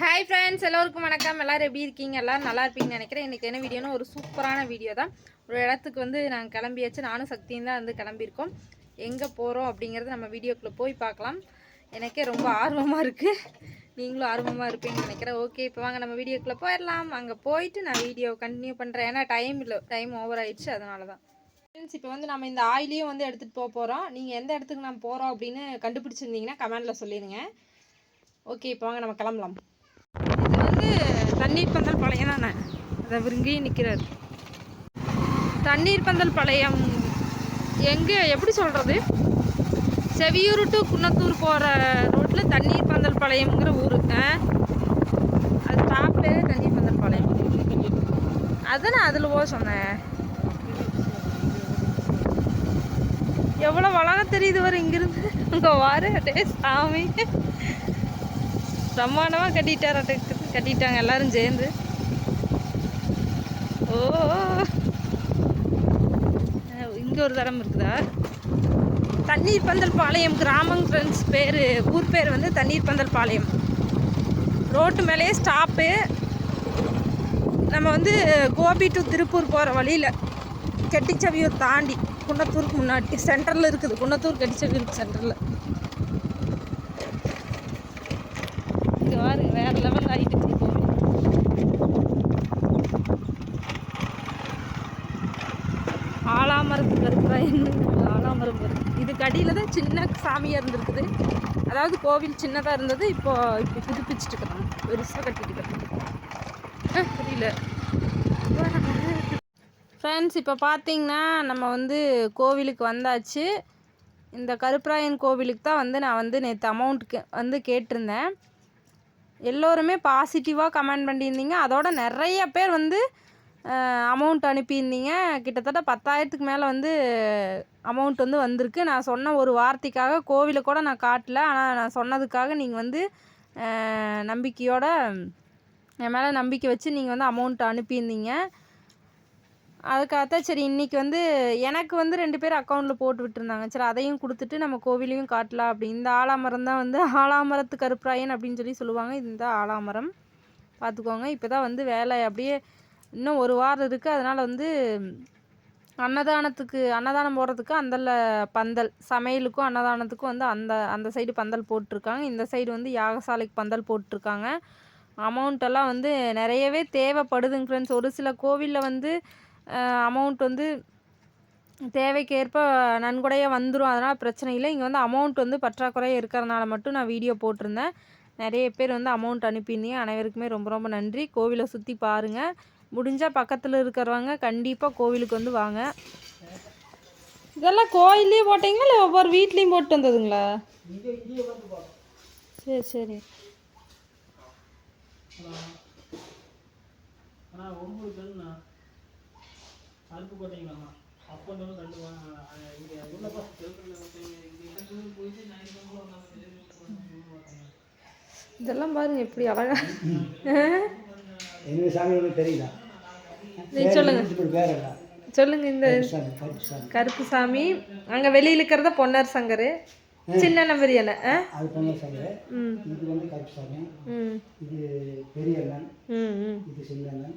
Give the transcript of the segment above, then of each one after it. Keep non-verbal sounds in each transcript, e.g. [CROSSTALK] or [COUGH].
Hi friends எல்லோருக்கும் வணக்கம். எல்லோரும் எப்படி இருக்கீங்க? எல்லோரும் நல்லா இருப்பீங்கன்னு நினைக்கிறேன். இன்றைக்கி என்ன வீடியோனா ஒரு சூப்பரான வீடியோ தான். ஒரு இடத்துக்கு வந்து நாங்கள் கிளம்பியாச்சு நானும் சக்தியும் தான் வந்து கிளம்பியிருக்கோம். எங்கே போகிறோம் அப்படிங்கிறது நம்ம வீடியோக்குள்ளே போய் பார்க்கலாம். எனக்கே ரொம்ப ஆர்வமாக இருக்குது நீங்களும் ஆர்வமாக இருப்பீங்கன்னு நினைக்கிறேன். ஓகே இப்போ வாங்க நம்ம வீடியோக்குள்ளே போயிடலாம். அங்கே போயிட்டு நான் வீடியோ கண்டினியூ பண்ணுறேன் ஏன்னா டைம் இல்லை. டைம் ஓவர் ஆயிடுச்சு அதனால தான் ஃப்ரெண்ட்ஸ் இப்போ வந்து நம்ம இந்த ஆயிலையும் வந்து எடுத்துகிட்டு போக போகிறோம் நீங்கள் எந்த இடத்துக்கு நம்ம போகிறோம் அப்படின்னு கண்டுபிடிச்சிருந்தீங்கன்னா கமெண்டில் சொல்லிடுங்க ஓகே இப்போ வாங்க நம்ம கிளம்பலாம். வந்து தண்ணீர் பந்தல் பாளையம் தானே? அதை விருங்கி நிற்கிறார் தண்ணீர் பந்தல் பாளையம் எங்கே எப்படி சொல்கிறது செவியூர் டு குன்னத்தூர் போகிற ரோட்டில் தண்ணீர் பந்தல் பாளையம்ங்கிற ஊர். அது ஸ்டாப் பேர் தண்ணீர் பந்தல் பாளையம். அதை நான் அதில் போக சொன்னேன். எவ்வளோ வளர தெரியுது வர இங்கிருந்து. அங்கே வாரு அட்டே சாமி. பிரம்மாண்டமாக கட்டிட்டார் கட்டிட்டாங்க எல்லாரும் சேர்ந்து. ஓ இங்கே ஒரு தரம் இருக்குதா? தண்ணீர் பந்தல் பாளையம் கிராமம் ஃப்ரெண்ட்ஸ் பேர் ஊர் பேர் வந்து தண்ணீர் பந்தல் பாளையம். ரோட்டு மேலேயே ஸ்டாப்பு நம்ம வந்து கோபி டு திருப்பூர் போகிற வழியில் கெட்டிச்சவியூர் தாண்டி குன்னத்தூருக்கு முன்னாடி சென்டரில் இருக்குது. குன்னத்தூர் கெட்டிச்சவியூருக்கு சென்டரில் இங்கே பாருங்க வேறு லெவல் ஆகி ஆலாமரத்துக்கு இருக்கிற ஆலாமரம் இது இதுக்கு அடியில் தான் சின்ன சாமியாக இருந்திருக்குது. அதாவது கோவில் சின்னதாக இருந்தது இப்போ இப்போ புதுப்பிச்சுட்டு இருக்கிறாங்க பெருசாக கட்டிட்டு இருக்கிறாங்க புரியல. ஃப்ரெண்ட்ஸ் இப்போ பார்த்தீங்கன்னா நம்ம வந்து கோவிலுக்கு வந்தாச்சு. இந்த கருப்பராயன் கோவிலுக்கு தான் வந்து நான் வந்து நேற்று அமௌண்ட்டுக்கு வந்து கேட்டிருந்தேன். எல்லோருமே பாசிட்டிவாக கமெண்ட் பண்ணியிருந்தீங்க. அதோட நிறைய பேர் வந்து அமௌண்ட் அனுப்பியிருந்தீங்க. கிட்டத்தட்ட பத்தாயிரத்துக்கு மேலே வந்து அமௌண்ட் வந்து வந்திருக்கு. நான் சொன்ன ஒரு வார்த்தைக்காக கோவிலை கூட நான் காட்டல. ஆனால் நான் சொன்னதுக்காக நீங்கள் வந்து நம்பிக்கையோட என் மேலே நம்பிக்கை வச்சு நீங்கள் வந்து அமௌண்ட் அனுப்பியிருந்தீங்க. அதுக்காகத்தான் சரி இன்றைக்கி வந்து எனக்கு வந்து ரெண்டு பேர் அக்கௌண்ட்டில் போட்டு விட்டுருந்தாங்க. சரி அதையும் கொடுத்துட்டு நம்ம கோவிலையும் காட்டலாம் அப்படி இந்த ஆலாமரம் தான் வந்து ஆலாமரத்து கருப்பராயன் அப்படின்னு சொல்லி சொல்லுவாங்க. இந்த ஆலாமரம். பார்த்துக்கோங்க. இப்போ தான் வந்து வேலை அப்படியே இன்னும் ஒரு வாரம் இருக்குது அதனால் வந்து அன்னதானத்துக்கு அன்னதானம் போடுறதுக்கு அந்தல பந்தல் சமையலுக்கும் அன்னதானத்துக்கும் வந்து அந்த அந்த சைடு பந்தல் போட்டிருக்காங்க. இந்த சைடு வந்து யாகசாலைக்கு பந்தல் போட்டிருக்காங்க. அமௌண்ட்டெல்லாம் வந்து நிறையவே தேவைப்படுதுங்க ஃப்ரெண்ட்ஸ் ஒரு சில கோவிலில் வந்து அமௌண்ட் வந்து தேவைக்கேற்ப நன்கொடையாக வந்துடும் அதனால் பிரச்சனை இல்லை. இங்கே வந்து அமௌண்ட் வந்து பற்றாக்குறையாக இருக்கிறனால மட்டும் நான் வீடியோ போட்டிருந்தேன். நிறைய பேர் வந்து அமௌண்ட் அனுப்பியிருந்தீங்க. அனைவருக்குமே ரொம்ப ரொம்ப நன்றி. கோவிலை சுற்றி பாருங்கள் முடிஞ்சால் பக்கத்தில் இருக்கிறவங்க கண்டிப்பாக கோவிலுக்கு வந்து வாங்க. இதெல்லாம் கோயிலே போட்டிங்களா இல்லை ஒவ்வொரு வீட்லேயும் போட்டு வந்ததுங்களா? சரி சரி. இதெல்லாம் பாருங்க எப்படி அழகா எங்கள் சாமி ஒன்றும் தெரியல. சொல்லுங்க. சொல்லுங்க இந்த கருப்பு சாமி அங்கே வெளியில் இருக்கிறத பொன்னர் சங்கர். சின்ன நம்பர் என்ன? அது சாமி ம். இது வந்து கருப்பு சாமி. இது பெரிய அண்ணன். இது சின்ன அண்ணன்.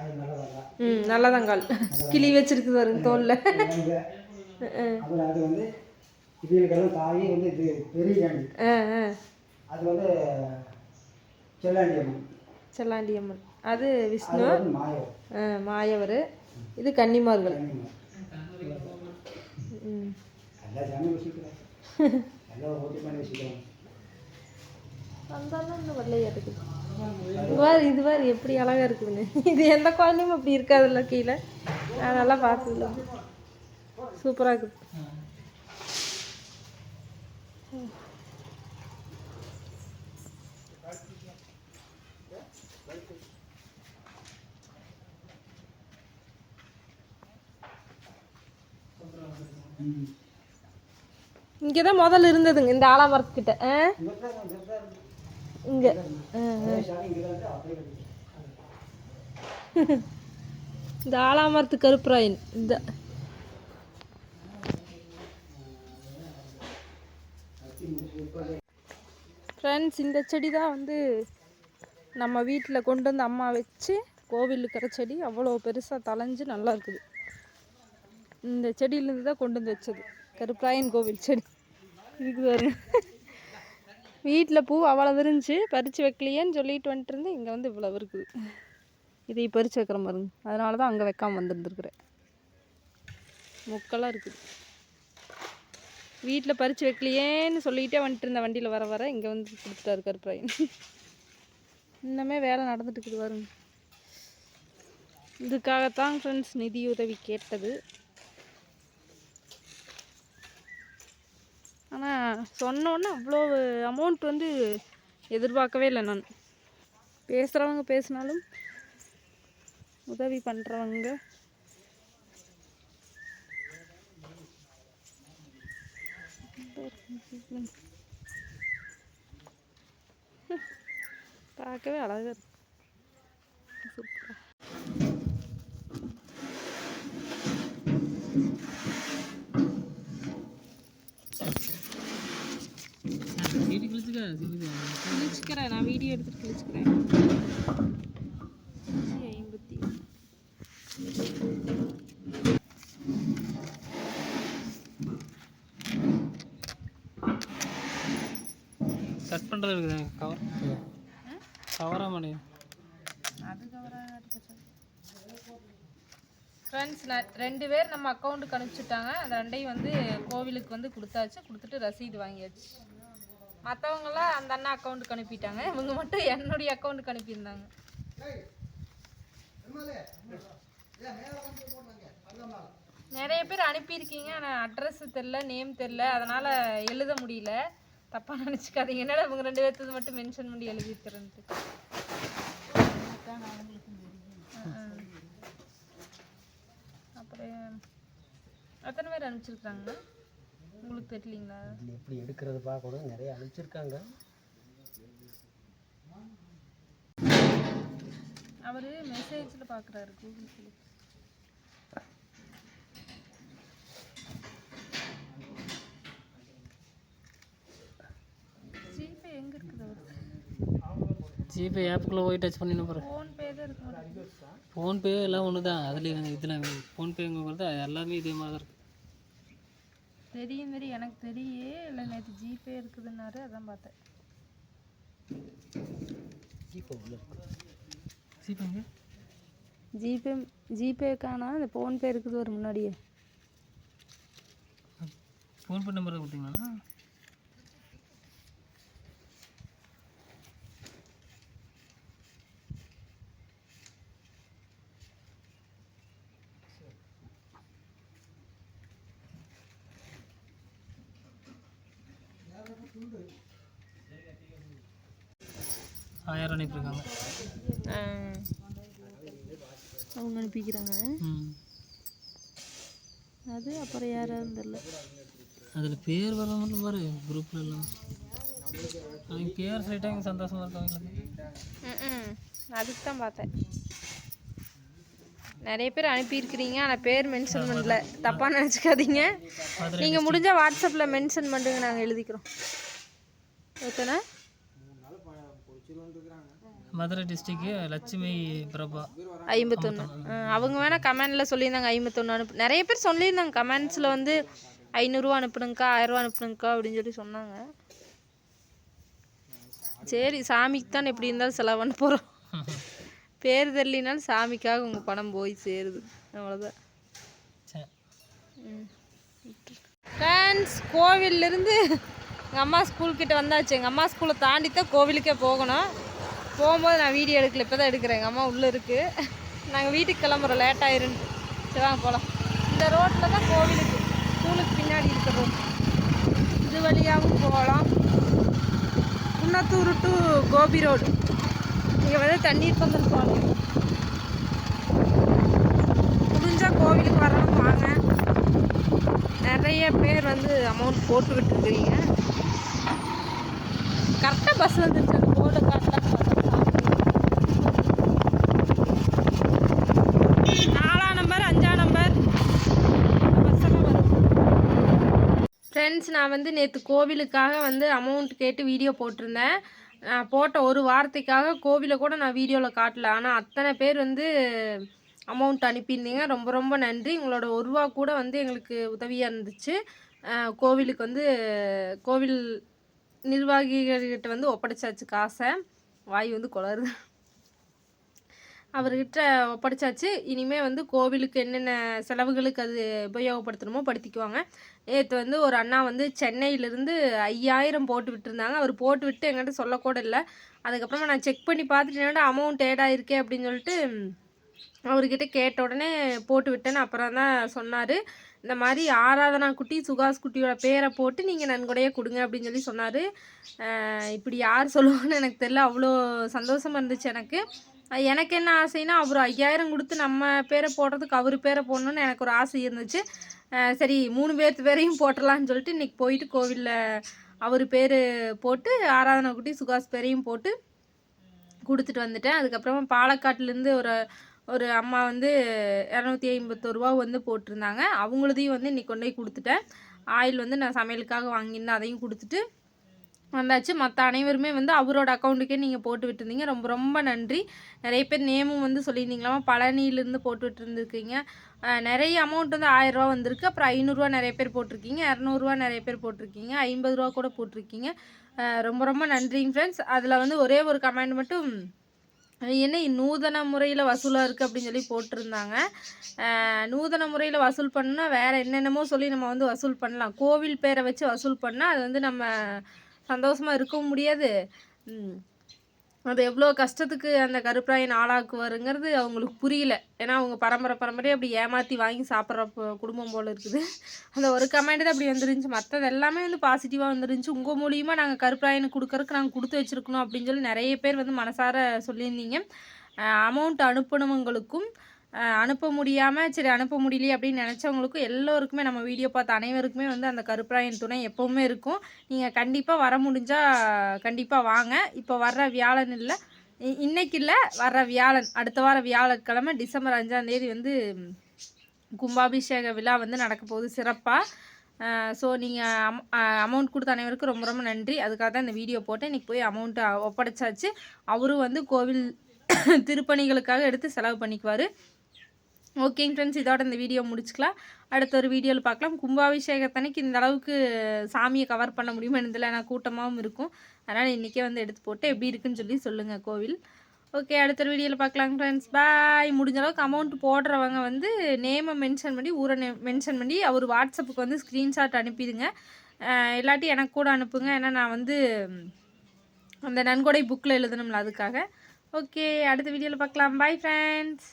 அது நல்லதா ம் நல்லதங்கால் கிளி வச்சிருக்குது பாருங்க தோல்ல. அப்புறம் அது வந்து இதுகளுக்கெல்லாம் தாயி வந்து இது பெரிய அது வந்து செல்லாண்டி அம்மன் செல்லாண்டி அம்மன் அது விஷ்ணு மாயவர். இது கன்னிமார்கள். இருக்குது இது பாரு எப்படி அழகா இருக்குதுன்னு. இது எந்த குழந்தையும் அப்படி இருக்காதுல்ல கீழே. நான் நல்லா பார்த்ததில்ல சூப்பராக இருக்குது இங்கே தான் முதல்ல இருந்ததுங்க இந்த ஆலாமரத்துக்கிட்ட ஆ? இங்கே. இந்த ஆலாமரத்து கருப்புராயன். இந்த. ஃப்ரெண்ட்ஸ் இந்த செடி தான் வந்து நம்ம வீட்டில் கொண்டு வந்து அம்மா வச்சு கோவில் இருக்கிற செடி அவ்வளோ பெருசாக தளைஞ்சு நல்லா இருக்குது. இந்த செடியிலேருந்து தான் கொண்டு வந்து வச்சது. கருப்பராயன் கோவில் செடி. இருக்குது பாருங்க வீட்டில் பூ அவ்வளோ விரிஞ்சு பறித்து வைக்கலையேன்னு சொல்லிட்டு வந்துட்டு இங்கே வந்து இவ்வளோ இருக்குது. இதை பறித்து வைக்கிற மருந்து அதனால தான் அங்கே வைக்காமல் வந்துருந்துருக்குறேன். முக்கெல்லாம் இருக்குது. வீட்டில் பறித்து வைக்கலையேன்னு சொல்லிகிட்டே வந்துட்டு இருந்த வண்டியில் வர வர இங்கே வந்து கொடுத்துட்டாரு கருப்பராயன். இன்னமே வேலை நடந்துட்டுக்குது இருக்குது இதுக்காகத்தான் ஃப்ரெண்ட்ஸ் நிதியுதவி கேட்டது. ஆனால் சொன்னோன்னே அவ்வளோ அமௌண்ட் வந்து எதிர்பார்க்கவே இல்லை நான். பேசுகிறவங்க பேசினாலும் உதவி பண்ணுறவங்க பார்க்கவே அழகாக இருக்கு. சூப்பராக கிழிச்சுக்கிறேன் நான் வீடியோ எடுத்துட்டு கிழிச்சுக்கிறேன். ஐம்பத்தி கட் பண்ணுறது இருக்குது கவர் கவராக ஃப்ரெண்ட்ஸ் ரெண்டு பேர் நம்ம அக்கௌண்ட்டுக்கு அனுப்பிச்சுட்டாங்க. அந்த ரெண்டையும் வந்து கோவிலுக்கு வந்து கொடுத்தாச்சு. கொடுத்துட்டு ரசீது வாங்கியாச்சு. மற்றவங்களாம் அந்த அண்ணா அக்கௌண்ட்டுக்கு அனுப்பிட்டாங்க. இவங்க மட்டும் என்னுடைய அக்கௌண்ட்டுக்கு அனுப்பியிருந்தாங்க. நிறைய பேர் அனுப்பியிருக்கீங்க. ஆனால் அட்ரஸ் தெரில நேம் தெரில அதனால் எழுத முடியல. தப்பாக நினச்சிக்காதீங்க. என்னடா இவங்க ரெண்டு பேர்த்தது மட்டும் மென்ஷன் பண்ணி எழுதியிருக்கிறேன்ட்டு அப்புறம் எத்தனை பேர் அனுப்பிச்சிருக்காங்க? உங்களுக்கு தெரியலீங்களா? எப்படி எடுக்கிறது பார்க்கணும். நிறைய அனுப்பிச்சிருக்காங்க. அவர் மெசேஜில் பார்க்குறாரு கூகுள் சொல்லி ஜிபே எங்கே இருக்குது அவர் ஜிபே ஆப்புக்குள்ளே போய் டச் பண்ணி பாரு ஃபோன்பே எல்லாம் ஒன்று தான் அதுலேயும் இதில் ஃபோன்பேங்க வருது அது எல்லாமே இதே மாதிரி தான் இருக்குது தெரியும் தெரியும். எனக்கு தெரியே. இல்லை நேற்று ஜிபே இருக்குதுன்னாரு. அதான் பார்த்தேன். ஜிபேங்க ஜிபே ஜிபேக்கானா இந்த ஃபோன்பே இருக்குது ஒரு முன்னாடியே. ஃபோன்பே நம்பர் கொடுத்தீங்களா? ஆயிரம் அனுப்பியிருக்காங்க. அவங்க அனுப்பிக்கிறாங்க. அது அப்புறம் யாராவது தெரில அதில் பேர் வர மட்டும் பாரு குரூப்பில் எல்லாம். அவங்க பேர் சொல்லிட்டாங்க சந்தோஷமாக இருக்கும் அவங்களுக்கு அதுக்கு தான் பார்த்தேன். நிறைய பேர் அனுப்பியிருக்கிறீங்க ஆனால் பேர் மென்ஷன் பண்ணல. தப்பாக நினச்சிக்காதீங்க. நீங்கள் முடிஞ்சால் வாட்ஸ்அப்பில் மென்ஷன் பண்ணுங்க நாங்கள் எழுதிக்கிறோம். எத்தனை மதுரை டிஸ்ட்ரிக்கு லட்சுமி பிரபா. ஐம்பத்தொன்று அவங்க வேணால் கமெண்டில் சொல்லியிருந்தாங்க ஐம்பத்தொன்று அனுப்பு. நிறைய பேர் சொல்லியிருந்தாங்க கமெண்ட்ஸில் வந்து ஐநூறுரூவா அனுப்புனுங்கக்கா ஆயிரரூவா அனுப்புனுங்கக்கா அப்படின்னு சொல்லி சொன்னாங்க. சரி சாமிக்கு தான் எப்படி இருந்தாலும் செலவு பண்ண போகிறோம் [LAUGHS] பேர் தெரியலினாலும் சாமிக்காக உங்கள் பணம் போய் சேருது. அவ்வளோதான் ஃப்ரெண்ட்ஸ் கோவிலிருந்து எங்கள் அம்மா ஸ்கூல் கிட்ட வந்தாச்சு. எங்கள் அம்மா ஸ்கூலை தாண்டி தான் கோவிலுக்கே போகணும். போகும்போது நான் வீடியோ எடுக்கல. இப்போ தான் எடுக்கிறேன். எங்கள் அம்மா உள்ளே இருக்குது நாங்கள் வீட்டுக்கு கிளம்புறோம். லேட் ஆயிருன்னு. சரி வாங்க போகலாம் இந்த ரோட்டில் தான் கோவிலுக்கு ஸ்கூலுக்கு பின்னாடி இருக்கிற ரோட் இது வழியாகவும் போகலாம். குன்னத்தூர் டு கோபி ரோடு இங்கே வந்து தண்ணீர் பந்தல் போகலாம் முடிஞ்சால் கோவிலுக்கு வரணும் வாங்க. நிறைய பேர் வந்து அமௌண்ட் போட்டுக்கிட்டு இருக்கிறீங்க கரெக்டாக பஸ் வந்துருச்சு. அந்த போர்டு கரெக்டாக நாலாம் நம்பர் அஞ்சாம் நம்பர் பஸ்ஸெல்லாம் வரும். ஃப்ரெண்ட்ஸ் நான் வந்து நேற்று கோவிலுக்காக வந்து அமௌண்ட் கேட்டு வீடியோ போட்டிருந்தேன். நான் போட்ட ஒரு வார்த்தைக்காக கோவிலை கூட நான் வீடியோவில் காட்டல. ஆனால் அத்தனை பேர் வந்து அமௌண்ட் அனுப்பியிருந்தீங்க. ரொம்ப ரொம்ப நன்றி. உங்களோட ஒரு ரூபா கூட வந்து எங்களுக்கு உதவியாக இருந்துச்சு. கோவிலுக்கு வந்து கோவில் நிர்வாகிகள்கிட்ட வந்து ஒப்படைச்சாச்சு காசை. வாய் வந்து குளருது. அவர்கிட்ட ஒப்படைச்சாச்சு இனிமே வந்து கோவிலுக்கு என்னென்ன செலவுகளுக்கு அது உபயோகப்படுத்தணுமோ படுத்திக்குவாங்க. நேற்று வந்து ஒரு அண்ணா வந்து சென்னையிலேருந்து ஐயாயிரம் போட்டு விட்டுருந்தாங்க. அவர் போட்டு விட்டு எங்கிட்ட சொல்லக்கூட இல்லை அதுக்கப்புறமா நான் செக் பண்ணி பார்த்துட்டு என்னடா அமௌண்ட் ஏட் ஆயிருக்கே அப்படின்னு சொல்லிட்டு அவர்கிட்ட கேட்ட உடனே போட்டு விட்டேன்னு அப்புறம் தான் சொன்னார். இந்த மாதிரி ஆராதனா குட்டி சுகாஸ் குட்டியோட பேரை போட்டு நீங்கள் நன்கொடையாக கொடுங்க அப்படின்னு சொல்லி சொன்னார். இப்படி யார் சொல்லுவாங்கன்னு எனக்கு தெரியல. அவ்வளோ சந்தோஷமாக இருந்துச்சு எனக்கு. எனக்கு என்ன ஆசைன்னா அவர் ஐயாயிரம் கொடுத்து நம்ம பேரை போடுறதுக்கு அவர் பேரை போடணுன்னு எனக்கு ஒரு ஆசை இருந்துச்சு. சரி மூணு பேர்த்து பேரையும் போட்டுடலான்னு சொல்லிட்டு இன்றைக்கி போயிட்டு கோவிலில் அவர் பேர் போட்டு ஆராதனை குட்டி சுகாஸ் பேரையும் போட்டு கொடுத்துட்டு வந்துட்டேன். அதுக்கப்புறமா பாலக்காட்டிலேருந்து ஒரு ஒரு அம்மா வந்து இரநூத்தி ஐம்பத்தோருவா வந்து போட்டிருந்தாங்க. அவங்களதையும் வந்து இன்னைக்கு கொண்டு போய் கொடுத்துட்டேன். ஆயில் வந்து நான் சமையலுக்காக வாங்கியிருந்தேன் அதையும் கொடுத்துட்டு வந்தாச்சு. மற்ற அனைவருமே வந்து அவரோட அக்கௌண்ட்டுக்கே நீங்கள் போட்டு விட்டுருந்தீங்க. ரொம்ப ரொம்ப நன்றி. நிறைய பேர் நேமும் வந்து சொல்லியிருந்தீங்களாமா? பழனியிலேருந்து போட்டு விட்டுருந்துருக்கீங்க. நிறைய அமௌண்ட் வந்து ஆயிரரூவா வந்திருக்கு. அப்புறம் ஐநூறுரூவா நிறைய பேர் போட்டிருக்கீங்க. இரநூறுவா நிறைய பேர் போட்டிருக்கீங்க. ஐம்பது ரூபா கூட போட்டிருக்கீங்க. ரொம்ப ரொம்ப நன்றிங்க ஃப்ரெண்ட்ஸ் அதில் வந்து ஒரே ஒரு கமெண்ட் மட்டும் என்ன நூதன முறையில் வசூலாக இருக்குது அப்படின்னு சொல்லி போட்டிருந்தாங்க. நூதன முறையில் வசூல் பண்ணால் வேறு என்னென்னமோ சொல்லி நம்ம வந்து வசூல் பண்ணலாம். கோவில் பேரை வச்சு வசூல் பண்ணால் அது வந்து நம்ம சந்தோஷமாக இருக்கவும் முடியாது. அது எவ்வளோ கஷ்டத்துக்கு அந்த கருப்பராயன் ஆளாக்குவாருங்கிறது அவங்களுக்கு புரியல. ஏன்னா அவங்க பரம்பரை பரம்பரையாக அப்படி ஏமாற்றி வாங்கி சாப்பிட்ற குடும்பம் போல் இருக்குது. அந்த ஒரு கமெண்ட் தான் அப்படி வந்துருந்துச்சு. மற்றது எல்லாமே வந்து பாசிட்டிவாக வந்துருந்துச்சு. உங்கள் மூலியமாக நாங்கள் கருப்பராயனுக்கு கொடுக்கறதுக்கு நாங்கள் கொடுத்து வச்சுருக்கணும் அப்படின்னு சொல்லி நிறைய பேர் வந்து மனசார சொல்லியிருந்தீங்க. அமௌண்ட் அனுப்பினவங்களுக்கும் அனுப்ப முடியாமல் சரி அனுப்ப முடியலையே அப்படின்னு நினச்சவங்களுக்கும் எல்லோருக்குமே நம்ம வீடியோ பார்த்த அனைவருக்குமே வந்து அந்த கருப்பராயன் துணை எப்போவுமே இருக்கும். நீங்கள் கண்டிப்பாக வர முடிஞ்சால் கண்டிப்பாக வாங்க. இப்போ வர்ற வியாழன் இல்லை. இ- இன்னைக்கு இல்லை வர்ற வியாழன். அடுத்த வார வியாழக்கிழமை டிசம்பர் அஞ்சாந்தேதி வந்து கும்பாபிஷேக விழா வந்து நடக்க போகுது சிறப்பாக ஸோ நீங்கள் அம் அமௌண்ட் கொடுத்த அனைவருக்கும் ரொம்ப ரொம்ப நன்றி. அதுக்காக தான் இந்த வீடியோ போட்டேன். இன்றைக்கி போய் அமௌண்ட்டை ஒப்படைச்சாச்சு. அவரும் வந்து கோவில் திருப்பணிகளுக்காக எடுத்து செலவு பண்ணிக்குவார். ஓகேங்க ஃப்ரெண்ட்ஸ் இதோட இந்த வீடியோ முடிச்சுக்கலாம். அடுத்த ஒரு வீடியோவில் பார்க்கலாம். கும்பாபிஷேகத்தன்னைக்கு இந்த அளவுக்கு சாமியை கவர் பண்ண முடியுமா இதில் நான் கூட்டமாகவும் இருக்கும். அதனால் இன்றைக்கே வந்து எடுத்து போட்டு எப்படி இருக்குன்னு சொல்லி சொல்லுங்கள் கோவில். ஓகே அடுத்த ஒரு வீடியோவில் பார்க்கலாம் ஃப்ரெண்ட்ஸ் பாய் முடிஞ்ச அளவுக்கு அமௌண்ட் போடுறவங்க வந்து நேமை மென்ஷன் பண்ணி ஊரை நே மென்ஷன் பண்ணி அவர் வாட்ஸ்அப்புக்கு வந்து ஸ்க்ரீன்ஷாட் அனுப்பிடுங்க. இல்லாட்டி எனக்கு கூட அனுப்புங்க. ஏன்னா நான் வந்து அந்த நன்கொடை புக்கில் எழுதணும்ல அதுக்காக. ஓகே அடுத்த வீடியோவில் பார்க்கலாம். Bye friends